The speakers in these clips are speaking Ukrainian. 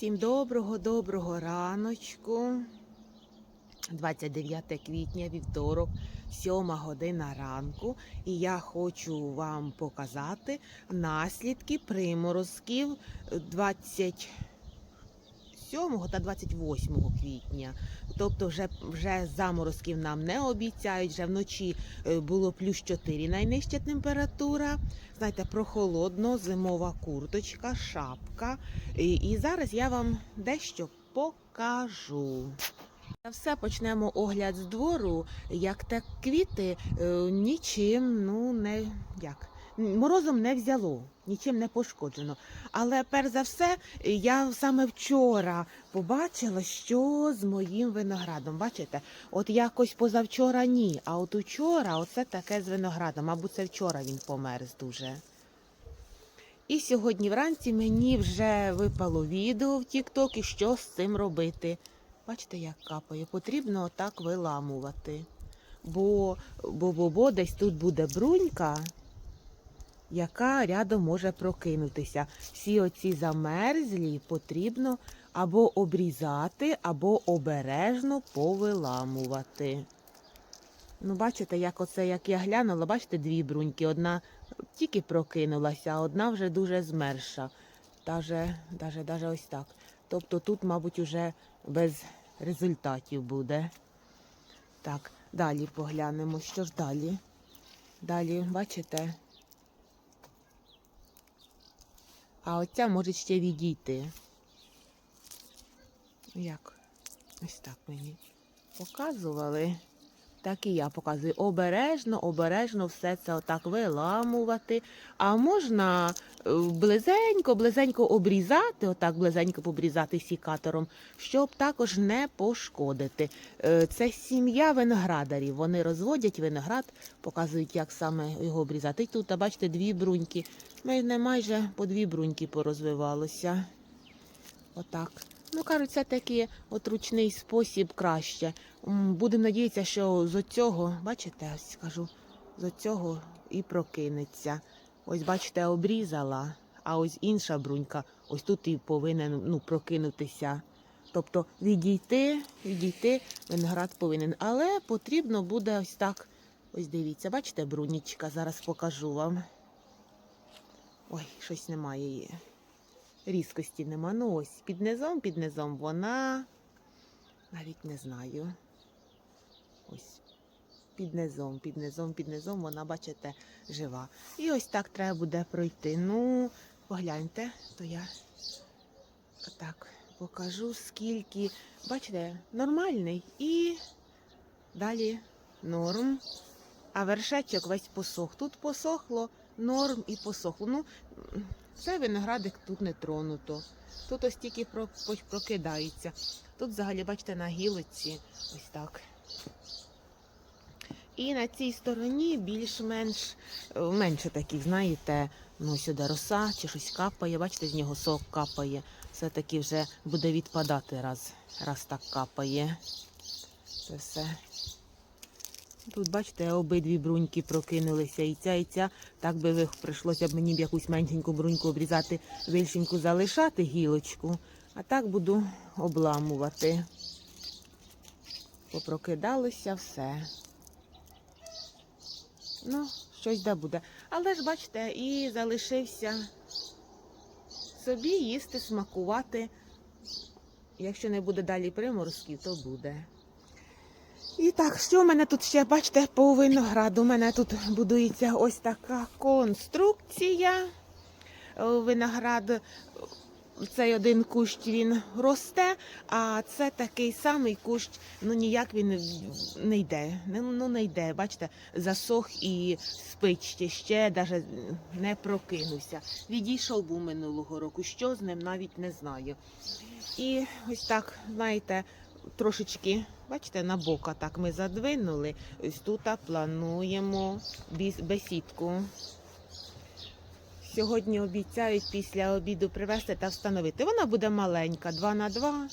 Всім доброго-доброго раночку. 29 квітня, вівторок, 7 година ранку. І я хочу вам показати наслідки приморозків 27 та 28 квітня. Тобто вже, вже заморозків нам не обіцяють, вже вночі е, було плюс 4 найнижча температура. Знаєте, прохолодно, зимова курточка, шапка. І, і зараз я вам дещо покажу. Та Все почнемо огляд з двору. Як так квіти е, нічим, ну не як. Морозом не взяло, нічим не пошкоджено. Але перш за все, я саме вчора побачила, що з моїм виноградом. Бачите, от якось позавчора ні. А от учора оце таке з виноградом. Мабуть, це вчора він померз дуже. І сьогодні вранці мені вже випало відео в TikTok, і що з цим робити. Бачите, як капає. Потрібно отак виламувати. Бо, бо, бо, бо десь тут буде брунька, яка рядом може прокинутися. Всі оці замерзлі потрібно або обрізати, або обережно повиламувати. Ну, бачите, як оце, як я глянула, бачите, дві бруньки. Одна тільки прокинулася, а одна вже дуже змерша. Даже, даже, даже ось так. Тобто тут, мабуть, уже без результатів буде. Так, далі поглянемо, що ж далі. Далі, бачите? А оця може ще відійти. Як? Ось так мені показували. Так і я показую. Обережно, обережно все це отак виламувати. А можна е, близенько, близенько обрізати, отак близенько побрізати сікатором, щоб також не пошкодити. Е, Це сім'я виноградарів. Вони розводять виноград, показують, як саме його обрізати. І Тут, бачите, дві бруньки. Мене майже по дві бруньки порозвивалося. Отак. Ну, кажуть, це такий от ручний спосіб краще. Будемо надіятися, що з цього, бачите, ось кажу, з цього і прокинеться. Ось, бачите, обрізала, а ось інша брунька, ось тут і повинен ну, прокинутися. Тобто відійти, відійти, виноград повинен. Але потрібно буде ось так. Ось дивіться, бачите, брунічка, зараз покажу вам. Ой, щось немає її різкості нема. Ну ось під низом, під низом вона навіть не знаю. Ось під низом, під низом, під низом вона, бачите, жива. І ось так треба буде пройти. Ну, погляньте, то я так покажу, скільки. Бачите, нормальний і далі норм. А вершечок весь посох. Тут посохло, норм і посохло. Ну, цей виноградик тут не тронуто. Тут ось тільки прокидається. Тут взагалі, бачите, на гілиці ось так. І на цій стороні більш-менш е, менше таких, знаєте, ну сюди роса чи щось капає. Бачите, з нього сок капає. Все-таки вже буде відпадати раз, раз так капає. Це все. Тут, бачите, обидві бруньки прокинулися, і ця, і ця. Так би прийшлося б мені б якусь меншеньку бруньку обрізати, більшеньку залишати гілочку, а так буду обламувати. Попрокидалося все. Ну, щось да буде. Але ж бачите, і залишився собі їсти, смакувати. Якщо не буде далі приморозків, то буде. І так, що в мене тут ще, бачите, по винограду. У мене тут будується ось така конструкція. Е, Виноград, цей один кущ він росте, а це такий самий кущ, ну ніяк він не йде. Ну, не йде. Бачите, засох і спить ще, ще навіть не прокинувся. Відійшов був минулого року. Що з ним навіть не знаю. І ось так, знаєте, трошечки, бачите, на бока так ми задвинули. Ось тут плануємо бесідку. Сьогодні обіцяють після обіду привезти та встановити. Вона буде маленька, 2 на 2.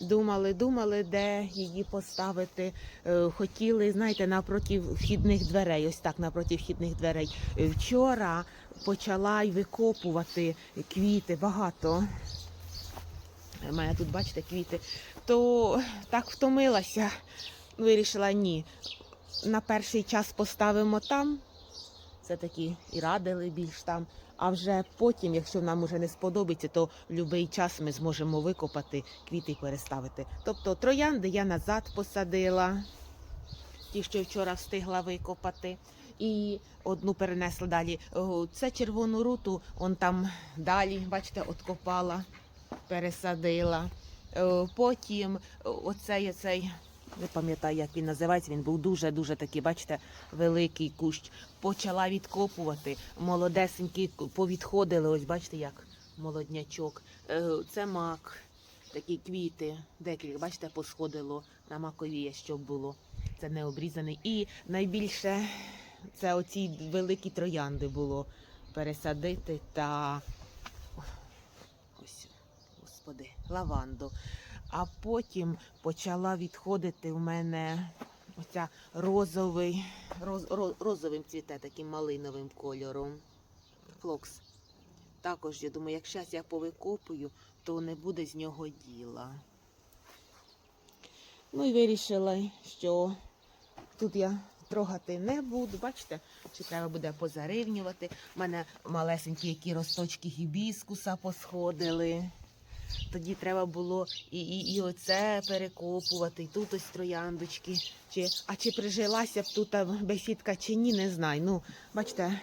Думали, думали, де її поставити. Е, Хотіли, знаєте, напроти вхідних дверей. Ось так, напроти вхідних дверей. Е, Вчора почала й викопувати квіти багато. Мене тут, бачите, квіти, то так втомилася. Вирішила ні. На перший час поставимо там. Це такі і радили більш там. А вже потім, якщо нам уже не сподобається, то в будь-який час ми зможемо викопати квіти і переставити. Тобто троянди я назад посадила, ті, що вчора встигла викопати. І одну перенесла далі. Це червону руту, он там далі, бачите, откопала, пересадила. Е, Потім оцей, оцей, не пам'ятаю, як він називається, він був дуже-дуже такий, бачите, великий кущ. Почала відкопувати. Молодесенькі повідходили, ось бачите, як молоднячок. Е, Це мак, такі квіти, декілька, бачите, посходило на макові, щоб було. Це не обрізаний. І найбільше це оці великі троянди було пересадити та господи, лаванду. А потім почала відходити в мене оця розовий, роз, роз, розовим цвіте, таким малиновим кольором. Флокс. Також, я думаю, як зараз я повикопую, то не буде з нього діла. Ну і вирішила, що тут я трогати не буду. Бачите, чи треба буде позарівнювати. У мене малесенькі які росточки гібіскуса посходили. Тоді треба було і, і, і оце перекопувати, і тут ось трояндочки. Чи, а чи прижилася б тут бесідка чи ні, не знаю. Ну, бачите,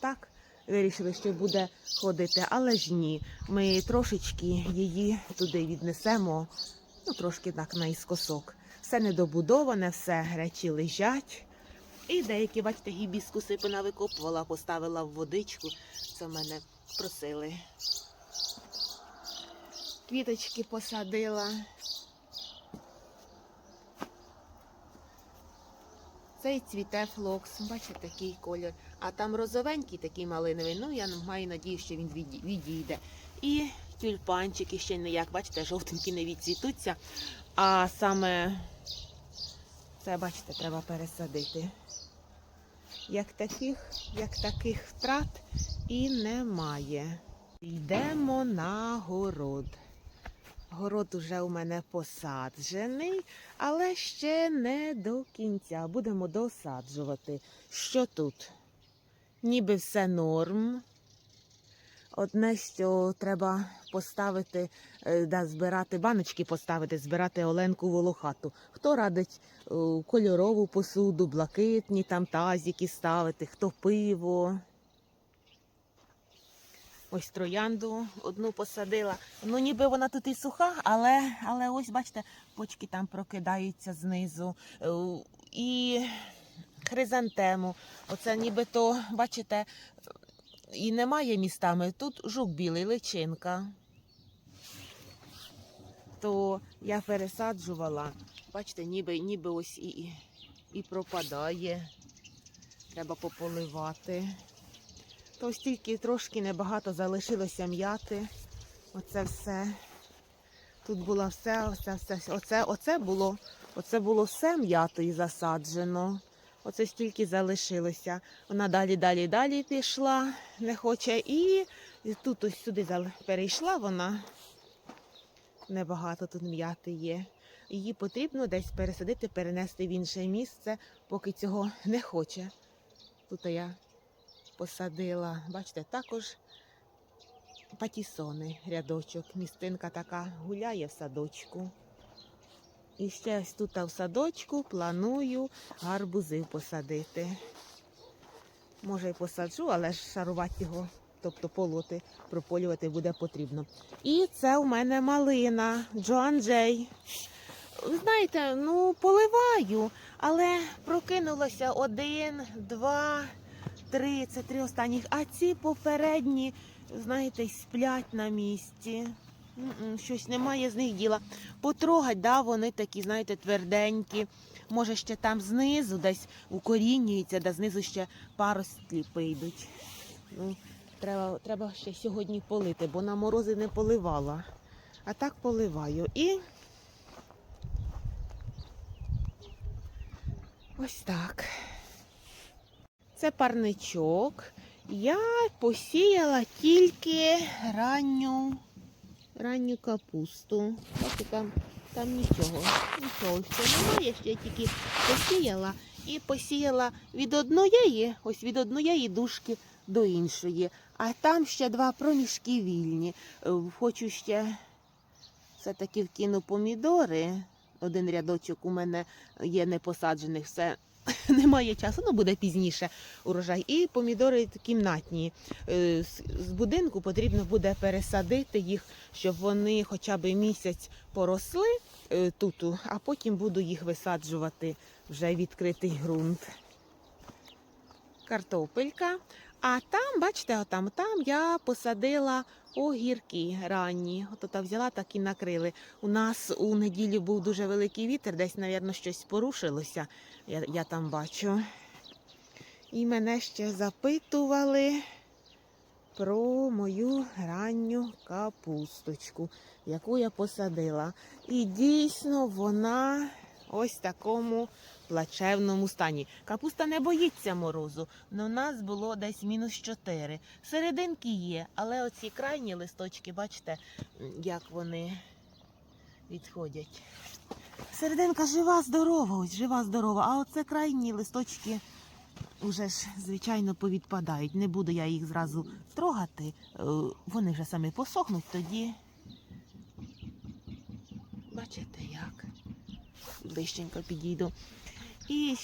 так вирішили, що буде ходити, але ж ні. Ми трошечки її туди віднесемо, ну трошки так наіскосок. Все недобудоване, все речі лежать. І деякі, бачите, гібіскуси понавикопувала, поставила в водичку. Це мене просили. Квіточки посадила. Цей цвіте флокс, бачите, такий колір. А там розовенький такий малиновий. Ну, я маю надію, що він відійде. І тюльпанчики ще ніяк, бачите, жовтенькі не відцвітуться. А саме це, бачите, треба пересадити. Як таких, як таких втрат і немає. Йдемо на город. Город уже у мене посаджений, але ще не до кінця. Будемо досаджувати. Що тут? Ніби все норм. Одне, що треба поставити, е, да, збирати баночки поставити, збирати оленку волохату. Хто радить е, кольорову посуду, блакитні там тазики ставити, хто пиво. Ось троянду одну посадила. Ну, ніби вона тут і суха, але, але ось, бачите, почки там прокидаються знизу. Е, І хризантему. Оце нібито, бачите, і немає містами. Тут жук білий, личинка. То я пересаджувала. Бачите, ніби, ніби ось і, і, і пропадає. Треба пополивати. То ось тільки трошки небагато залишилося м'яти. Оце все. Тут було все, оце, все. Оце, оце було, оце було все м'ятою засаджено. Оце стільки залишилося. Вона далі, далі, далі пішла, не хоче. І, і тут ось сюди перейшла вона. Небагато тут м'яти є. Її потрібно десь пересадити, перенести в інше місце, поки цього не хоче. Тут я посадила, бачите, також патісони, рядочок. Містинка така гуляє в садочку. І ще ось тут в садочку планую гарбузи посадити. Може і посаджу, але ж шарувати його, тобто полоти, прополювати буде потрібно. І це у мене малина Джоан Джей. Знаєте, ну поливаю, але прокинулося один, два, три, це три останніх. А ці попередні, знаєте, сплять на місці. Щось немає з них діла. Потрогать, да, вони такі, знаєте, тверденькі. Може, ще там знизу десь укорінюється, да знизу ще паростлі прийдуть. Ну, треба, треба ще сьогодні полити, бо на морози не поливала. А так поливаю. І ось так. Це парничок. Я посіяла тільки ранню, ранню капусту. Бачите, там, там нічого, нічого ще немає, ще тільки посіяла і посіяла від одної, ось від одної дужки до іншої. А там ще два проміжки вільні. Е, Хочу ще все-таки вкину помідори. Один рядочок у мене є непосаджених, все немає часу, ну буде пізніше урожай. І помідори кімнатні. Е, З будинку потрібно буде пересадити їх, щоб вони хоча б місяць поросли е, тут, а потім буду їх висаджувати вже відкритий ґрунт. Картопелька. А там, бачите, отам, там я посадила огірки ранні. От та взяла так і накрили. У нас у неділю був дуже великий вітер, десь, мабуть, щось порушилося. Я, я там бачу. І мене ще запитували про мою ранню капусточку, яку я посадила. І дійсно вона ось такому плачевному стані. Капуста не боїться морозу, але у нас було десь мінус 4. Серединки є, але оці крайні листочки, бачите, як вони відходять. Серединка жива, здорова, ось жива, здорова. А оце крайні листочки вже ж, звичайно, повідпадають. Не буду я їх зразу трогати. Е, Вони вже самі посохнуть, тоді. Бачите як? Ближченько підійду. І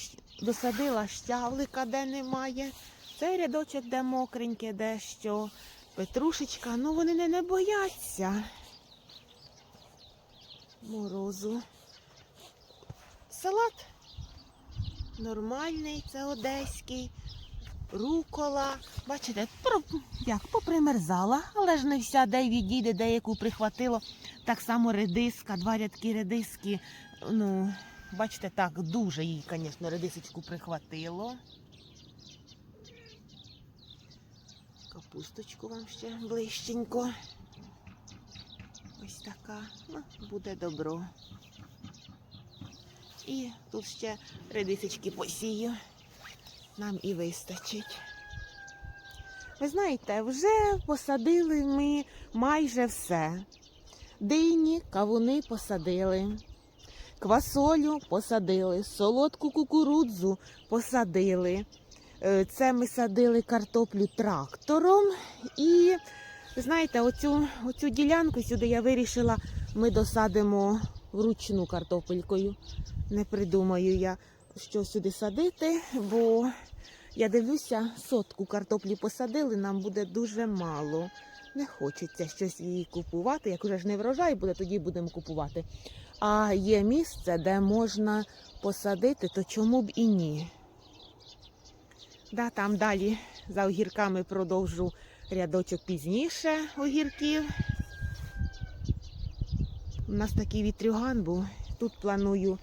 досадила щавлика, де немає. Цей рядочок, де мокреньке, де що. Петрушечка, ну вони не, не бояться морозу. Салат нормальний, це одеський. Рукола. Бачите, як попримерзала, але ж не вся, де відійде, деяку прихватило. Так само редиска, два рядки редиски. Ну, бачите, так, дуже їй, звісно, редисочку прихватило. Капусточку вам ще ближченько. Ось така. Ну, буде добро. І тут ще редисочки посію. Нам і вистачить. Ви знаєте, вже посадили ми майже все. Дині, кавуни посадили, квасолю посадили, солодку кукурудзу посадили. Е, Це ми садили картоплю трактором. І знаєте, оцю, оцю ділянку сюди я вирішила, ми досадимо вручну картопелькою. Не придумаю я, що сюди садити, бо я дивлюся, сотку картоплі посадили, нам буде дуже мало. Не хочеться щось її купувати. Як уже ж не врожай буде, тоді будемо купувати. А є місце, де можна посадити, то чому б і ні? Да, там далі за огірками продовжу рядочок пізніше огірків. У нас такий вітрюган був. Тут планую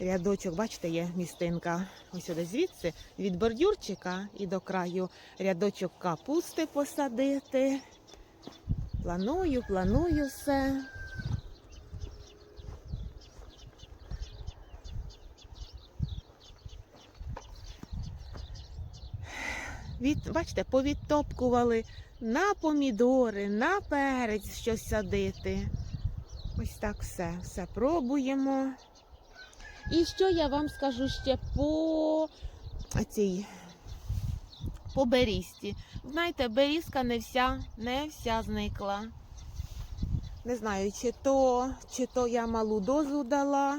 рядочок, бачите, є містинка. Ось сюди звідси, від бордюрчика і до краю рядочок капусти посадити. Планую, планую все. Від, бачите, повідтопкували на помідори, на перець щось садити. Ось так все. Все пробуємо. І що я вам скажу ще по цій по берізці. Знаєте, берізка не вся, не вся зникла. Не знаю, чи то, чи то я малу дозу дала,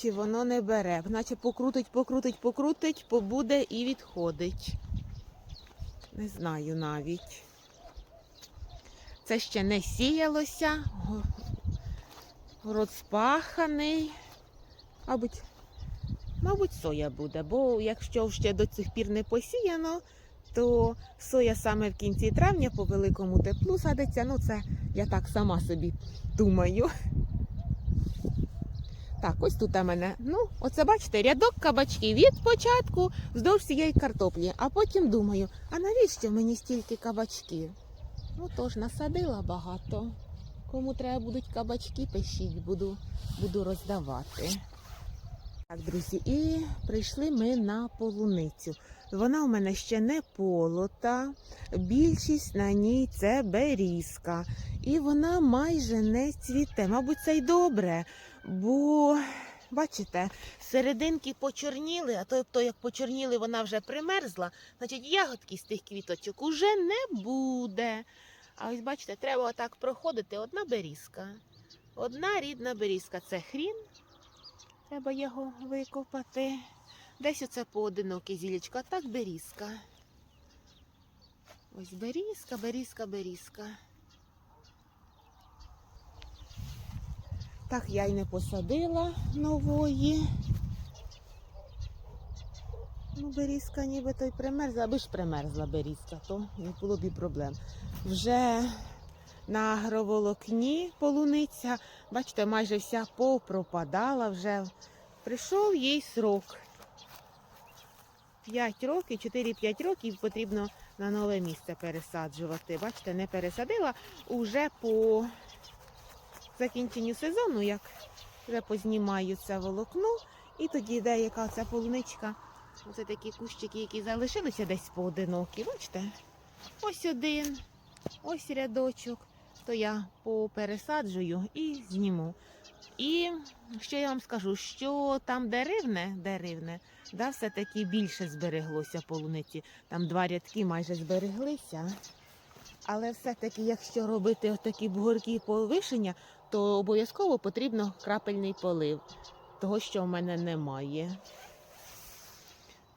чи воно не бере. Наче покрутить, покрутить, покрутить, побуде і відходить. Не знаю навіть. Це ще не сіялося. Спаханий. Мабуть, мабуть, соя буде, бо якщо ще до цих пір не посіяно, то соя саме в кінці травня по великому теплу садиться. Ну, це я так сама собі думаю. Так, ось тут у мене. Ну, оце бачите, рядок кабачків від початку вздовж цієї картоплі. А потім думаю, а навіщо мені стільки кабачків? Ну тож насадила багато. Кому треба будуть кабачки, пишіть, буду, буду роздавати. Так, друзі, і прийшли ми на полуницю. Вона у мене ще не полота. Більшість на ній це берізка. І вона майже не цвіте. Мабуть, це й добре, бо. Бачите, серединки почорніли, а то, то як почорніли, вона вже примерзла, значить ягодки з тих квіточок уже не буде. А ось бачите, треба отак проходити одна берізка. Одна рідна берізка це хрін. Треба його викопати. Десь оце поодиноке зілечко, а так берізка. Ось берізка, берізка, берізка. Так я й не посадила нової. Ну, берізка нібито й примерзла, аби ж примерзла берізка, то не було б і проблем. Вже на агроволокні полуниця, бачите, майже вся попропадала вже. Прийшов їй срок. 5 років, 4-5 років потрібно на нове місце пересаджувати. Bачите, не пересадила уже по закінченню сезону, як вже познімаю це волокно, і тоді деяка ця полуничка. Оце такі кущики, які залишилися десь поодинокі. Бачите? Ось один, ось рядочок. То я попересаджую і зніму. І що я вам скажу, що там де ривне, де ривне, да, все-таки більше збереглося полуниці. Там два рядки майже збереглися. Але все-таки, якщо робити такі бугорки повишення, то обов'язково потрібно крапельний полив, того, що в мене немає.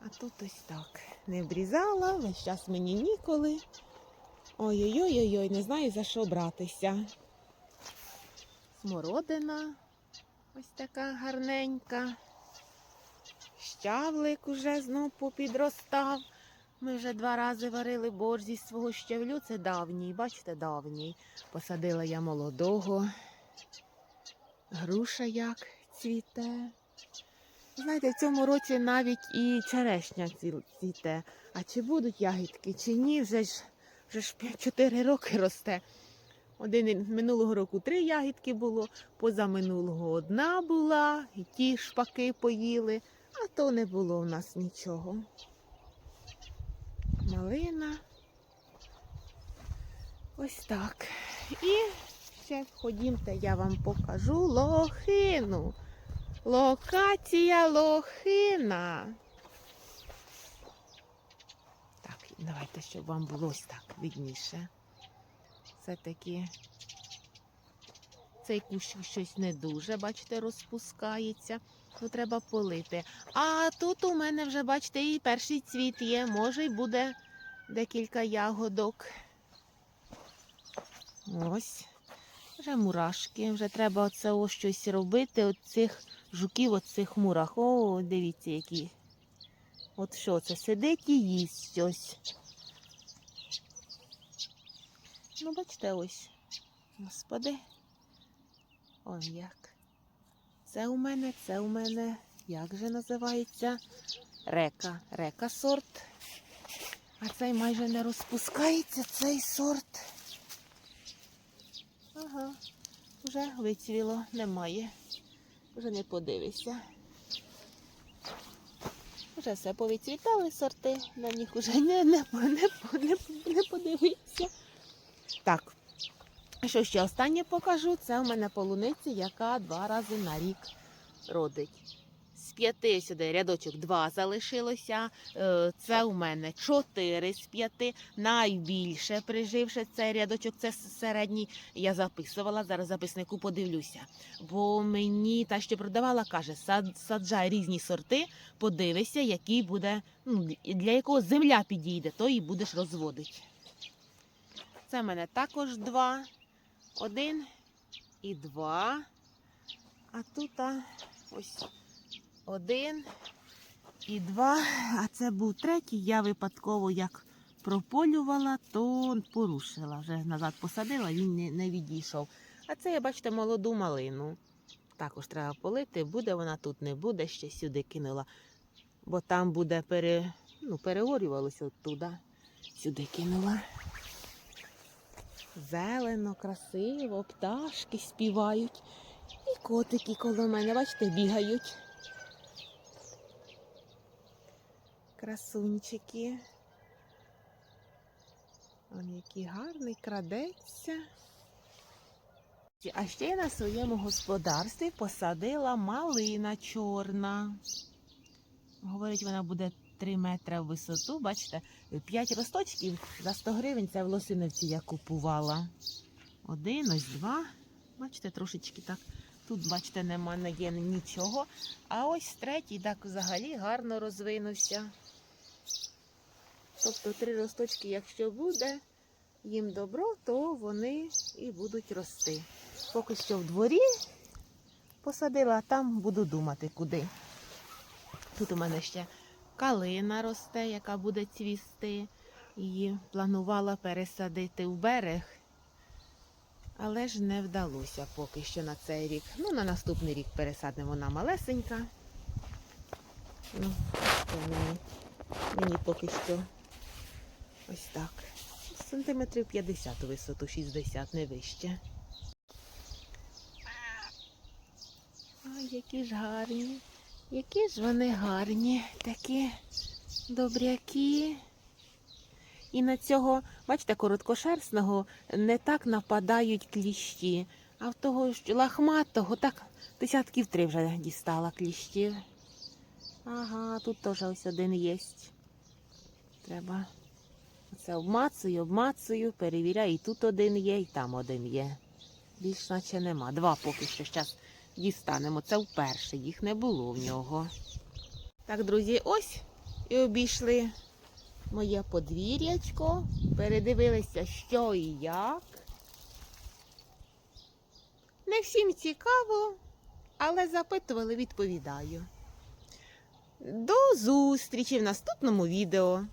А тут ось так. Не обрізала, весь час мені ніколи. Ой-ой-ой, не знаю за що братися. Смородина ось така гарненька. Щавлик уже знов попідростав. Ми вже два рази варили борщ зі свого щавлю. Це давній, бачите, давній. Посадила я молодого. Груша як цвіте. Знаєте, в цьому році навіть і черешня цвіте. А чи будуть ягідки, чи ні, вже ж вже ж 4 роки росте. Один минулого року три ягідки було, позаминулого одна була, і ті шпаки поїли, а то не було в нас нічого. Малина. Ось так. І ще ходімте, я вам покажу лохину. Локація лохина. Так, давайте, щоб вам було ось так видніше. Це такі. Цей кущ щось не дуже, бачите, розпускається. Ну, треба полити. А тут у мене вже, бачите, і перший цвіт є. Може, й буде декілька ягодок. Ось. Вже мурашки. Вже треба оце ось щось робити. Оцих жуків, оцих мурах. О, дивіться, які. От що це? Сидить і їсть щось. Ну, бачите, ось. Господи. Ой, як. Це у мене, це у мене, як же називається? Река. Река сорт. А цей майже не розпускається, цей сорт. Ага, вже вицвіло, немає. Вже не подивишся. Вже все повицвітали сорти, на них уже не, не, не, не, не подивишся. Що ще останнє покажу, це у мене полуниця, яка два рази на рік родить. З п'яти сюди рядочок два залишилося. Е, Це у мене чотири з п'яти. Найбільше приживши цей рядочок, це середній. Я записувала, зараз записнику подивлюся. Бо мені та, що продавала, каже, сад, саджай різні сорти, подивися, який буде, ну, для якого земля підійде, то і будеш розводити. Це в мене також два. Один і два. А тут ось один і два. А це був третій. Я випадково як прополювала, то порушила. Вже назад посадила, він не, не відійшов. А це, бачите, молоду малину. Також треба полити. Буде вона тут, не буде, ще сюди кинула. Бо там буде пере, ну, переорювалося оттуда. Сюди кинула. Зелено, красиво, пташки співають. І котики коло мене, бачите, бігають. Красунчики. Он який гарний, крадеться. А ще на своєму господарстві посадила малина чорна. Говорить, вона буде 3 метри в висоту. Бачите, 5 росточків за 100 гривень це в Лосиновці я купувала. Один, ось два. Бачите, трошечки так. Тут, бачите, нема не є нічого. А ось третій так взагалі гарно розвинувся. Тобто три росточки, якщо буде їм добро, то вони і будуть рости. Поки що в дворі посадила, а там буду думати, куди. Тут у мене ще калина росте, яка буде цвісти. Її планувала пересадити в берег, але ж не вдалося поки що на цей рік. Ну, на наступний рік пересадимо вона малесенька. Ну, мені, мені поки що ось так. Сантиметрів 50 у висоту, 60, не вище. Ой, які ж гарні. Які ж вони гарні, такі добряки. І на цього, бачите, короткошерстного не так нападають кліщі, а в того ж лахматого так десятків три вже дістала кліщів. Ага, тут теж ось один є. Треба це обмацую, обмацую, перевіряю, і тут один є, і там один є. Більш наче нема. Два поки що зараз дістанемо. Це вперше, їх не було в нього. Так, друзі, ось і обійшли моє подвір'ячко. Передивилися, що і як. Не всім цікаво, але запитували, відповідаю. До зустрічі в наступному відео.